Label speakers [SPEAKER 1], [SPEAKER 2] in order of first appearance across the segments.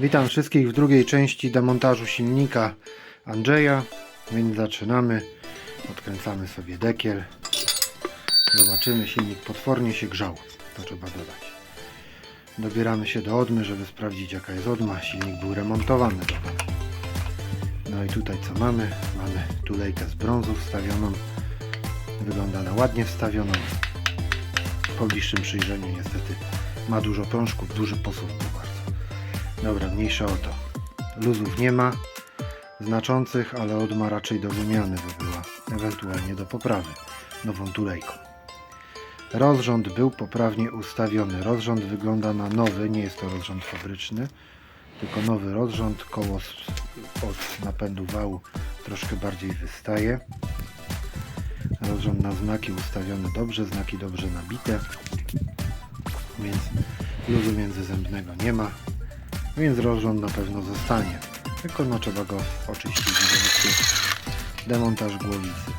[SPEAKER 1] Witam wszystkich w drugiej części demontażu silnika Andrzeja, więc zaczynamy. Odkręcamy sobie dekiel. Zobaczymy, silnik potwornie się grzał, to trzeba dodać. Dobieramy się do odmy, żeby sprawdzić jaka jest odma. Silnik był remontowany. No i tutaj co mamy? Mamy tulejkę z brązu wstawioną. Wygląda na ładnie wstawioną. Po bliższym przyjrzeniu niestety ma dużo prążków, duży posłów był. Dobra, mniejsza o to. Luzów nie ma znaczących, ale odma raczej do wymiany by była, ewentualnie do poprawy nową tulejką. Rozrząd był poprawnie ustawiony. Rozrząd wygląda na nowy, nie jest to rozrząd fabryczny, tylko nowy rozrząd. Koło od napędu wału troszkę bardziej wystaje. Rozrząd na znaki ustawiony dobrze, znaki dobrze nabite, więc luzu międzyzębnego nie ma, więc rozrząd na pewno zostanie. Tylko no trzeba go oczyścić. Demontaż głowicy.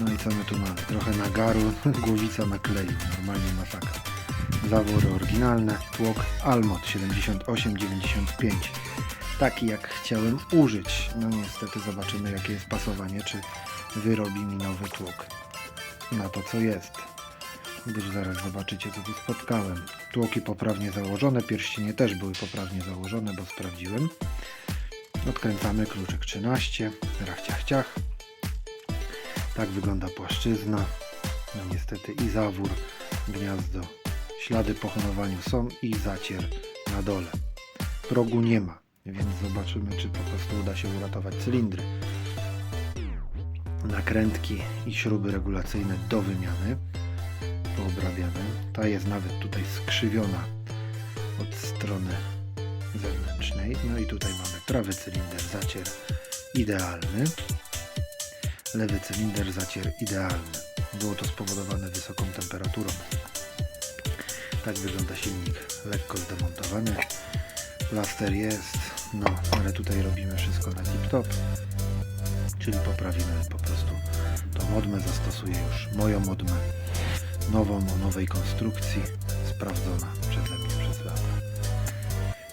[SPEAKER 1] No i co my tu mamy? Trochę nagaru, głowica na kleju, normalnie masakra. Zawory oryginalne, tłok Almot 7895. Taki jak chciałem użyć. No niestety zobaczymy jakie jest pasowanie, czy wyrobi mi nowy tłok na to co jest. Gdyż zaraz zobaczycie co tu spotkałem. Tłoki poprawnie założone, pierścienie też były poprawnie założone, bo sprawdziłem. Odkręcamy kluczyk 13, rach ciach ciach. Tak wygląda płaszczyzna. No niestety i zawór, gniazdo. Ślady po honowaniu są i zacier na dole. Progu nie ma, więc zobaczymy czy po prostu uda się uratować cylindry. Nakrętki i śruby regulacyjne do wymiany. Poobrabiane. Ta jest nawet tutaj skrzywiona od strony zewnętrznej. No i tutaj mamy prawy cylinder, zacier idealny. Lewy cylinder, zacier idealny. Było to spowodowane wysoką temperaturą. Tak wygląda silnik lekko zdemontowany. Plaster jest, no ale tutaj robimy wszystko na tip-top. Czyli poprawimy po prostu tą modmę, zastosuję już moją modmę, nową, o nowej konstrukcji, sprawdzona przeze mnie przez lata.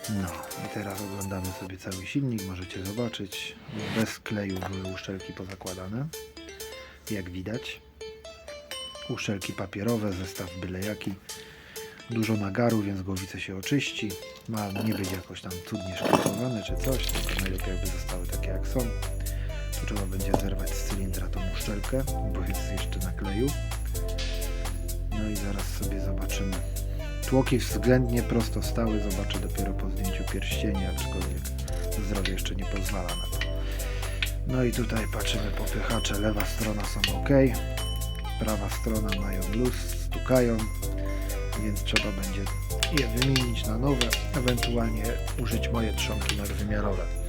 [SPEAKER 1] No i teraz oglądamy sobie cały silnik, możecie zobaczyć. Bez kleju były uszczelki pozakładane, jak widać. Uszczelki papierowe, zestaw byle jaki. Dużo nagaru, więc głowice się oczyści. Ma nie być jakoś tam cudnie szkicowane czy coś, tylko najlepiej jakby zostały takie jak są. Tu trzeba będzie zerwać z cylindra tą uszczelkę, bo jest jeszcze na kleju. Zaraz sobie zobaczymy. Tłoki względnie prosto stały, zobaczę dopiero po zdjęciu pierścienia, aczkolwiek zdrowie jeszcze nie pozwala na to. No i tutaj patrzymy popychacze, lewa strona są ok, prawa strona mają luz, stukają, więc trzeba będzie je wymienić na nowe, ewentualnie użyć moje trzonki nadwymiarowe.